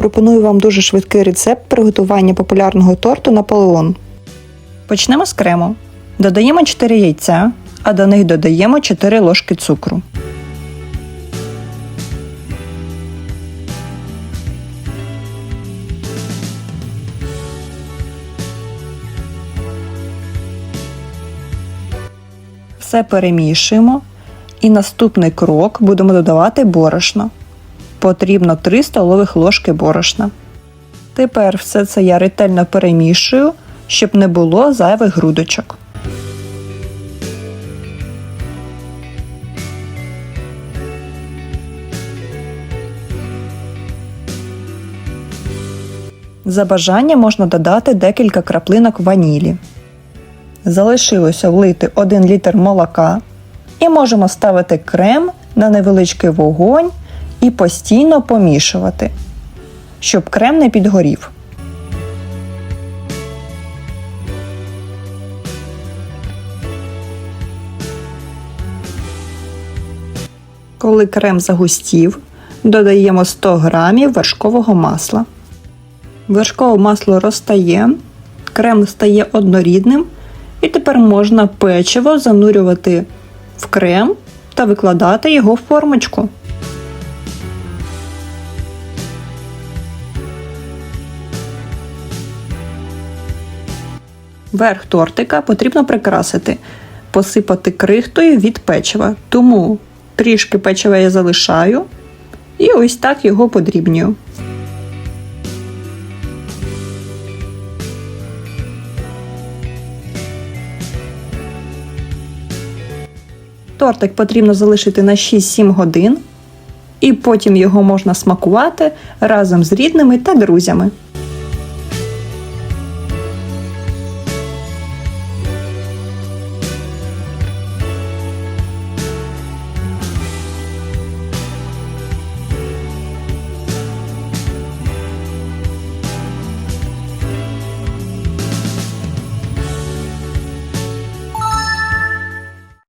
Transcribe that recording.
Пропоную вам дуже швидкий рецепт приготування популярного торту Наполеон. Почнемо з крему. Додаємо 4 яйця, а до них додаємо 4 ложки цукру. Все перемішуємо. І наступний крок будемо додавати борошно. Потрібно 3 столових ложки борошна. Тепер все це я ретельно перемішую, щоб не було зайвих грудочок. За бажанням можна додати декілька краплинок ванілі. Залишилося влити 1 літр молока і можемо ставити крем на невеличкий вогонь і постійно помішувати, щоб крем не підгорів. Коли крем загустів, додаємо 100 г вершкового масла. Вершкове масло розтає, крем стає однорідним, і тепер можна печиво занурювати в крем та викладати його в формочку. Верх тортика потрібно прикрасити, посипати крихтою від печива. Тому трішки печива я залишаю і ось так його подрібнюю. Тортик потрібно залишити на 6-7 годин, і потім його можна смакувати разом з рідними та друзями.